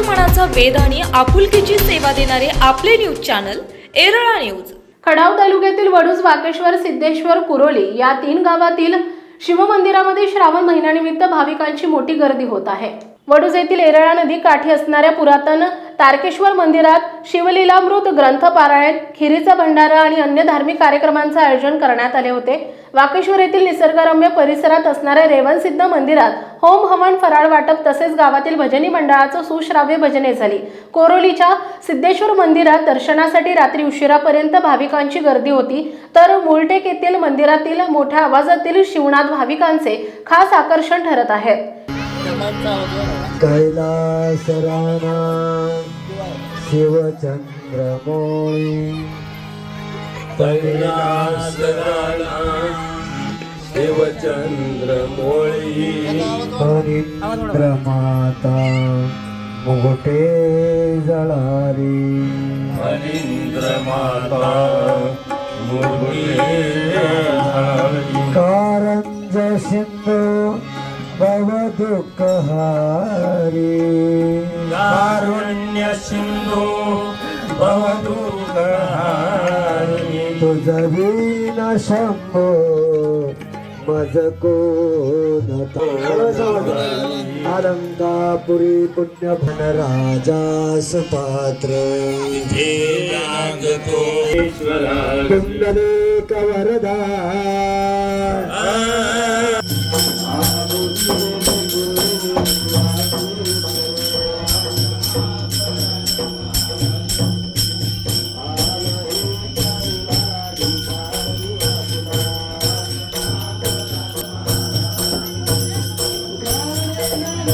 मनाचा वेध आणि आपुलकीची सेवा देणारे आपले news channel Erala news. Khatav तालुक्यातील वडूज वाकेश्वर सिद्धेश्वर कुरोली या तीन गावातील शिवमंदिरामध्ये श्रावण महिन्यानिमित्त भाविकांची मोठी गर्दी होत आहे. वडूज येथील एरळा नदी काठी असणाऱ्या पुरातन तारकेश्वर मंदिरात शिवलीलामृत ग्रंथ पारायण खिरीचा भंडारा आणि अन्य धार्मिक कार्यक्रमांचं आयोजन करण्यात आले होते. वाकेश्वर येथील निसर्गरम्य परिसरात असणाऱ्या रेवणसिद्ध मंदिरात होम हवन फराळ वाटप तसेच गावातील भजनी मंडळाचं सुश्राव्य भजने झाली. कोरोलीच्या सिद्धेश्वर मंदिरात दर्शनासाठी रात्री उशिरापर्यंत भाविकांची गर्दी होती तर मुळटेक येथील मंदिरातील मोठ्या आवाजातील शिवनाथ भाविकांचे खास आकर्षण ठरत आहे. कैलास राणा शिवचंद्रमोळी। कैलास शिवचंद्रमोळी। हरिंद्र माता मुगटे जळारी हरींद्र माता मुरली कारंज भवदुःख हारी कारुण्य सिंधू भवदुःखहारी तुझ वीण शंभो मज कोण अलंकापुरी पुण्य राजा सुपात्र।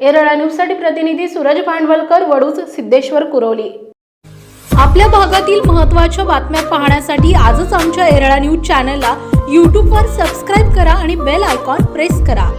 एरळा न्यूजसाठी प्रतिनिधी सूरज भांडवलकर वडूज सिद्धेश्वर कुरोली. आपल्या भागातील महत्त्वाच्या बातम्या पाहण्यासाठी आजच आमच्या एरळा न्यूज चॅनलला यूट्यूबवर सबस्क्राईब करा आणि बेल आयकॉन प्रेस करा.